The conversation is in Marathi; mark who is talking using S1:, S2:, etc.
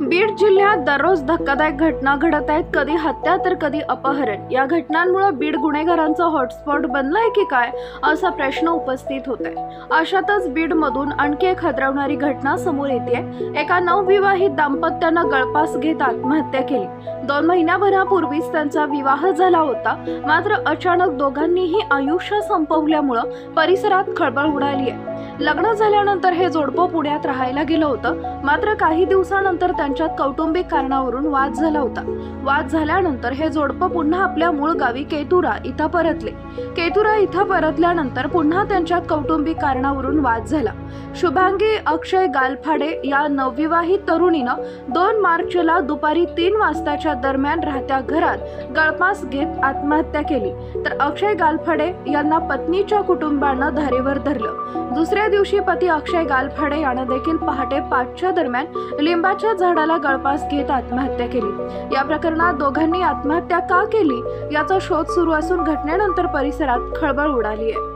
S1: बीड जिल्ह्यात दररोज धक्कादायक घटना घडत आहेत. कधी हत्या तर कधी अपहरण. या घटनांमुळे बीड गुन्हेगारांचं हॉटस्पॉट बनलंय की काय असा प्रश्न उपस्थित होत आहे अशातच बीडमधून आणखी एक हदरवणारी घटना समोर येते एका नवविवाहित दाम्पत्यानं गळपास घेत आत्महत्या केली. दोन महिन्याभरापूर्वीच त्यांचा विवाह झाला होता. मात्र अचानक दोघांनीही आयुष्य संपवल्यामुळं परिसरात खळबळ उडाली आहे. लग्न झाल्यानंतर हे जोडपं पुण्यात राहायला गेलं होतं. मात्र काही दिवसानंतर त्यांच्यात कौटुंबिक कारणावरून वाद झाला होता. वाद झाल्यानंतर हे जोडपं पुन्हा आपल्या मूळ गावी केतुरा इथं परतले. केतुरा इथं परतल्यानंतर पुन्हा त्यांच्यात कौटुंबिक कारणावरून वाद झाला. शुभांगी अक्षय गालफाडे या नवविवाहित तरुणीनं दोन मार्चला दुपारी तीन वाजताच्या दरम्यान राहत्या घरात गळपास घेत आत्महत्या केली. तर अक्षय गालफाडे यांना पत्नीच्या कुटुंबानं धारेवर धरलं. दुसऱ्या दिवशी पती अक्षय गालफाडे यानं देखील पहाटे पाचच्या दरम्यान लिंबाच्या झाडाला गळपास घेत आत्महत्या केली. या प्रकरणात दोघांनी आत्महत्या का केली? याचा शोध सुरू असून घटनेनंतर परिसरात खळबळ उडाली आहे.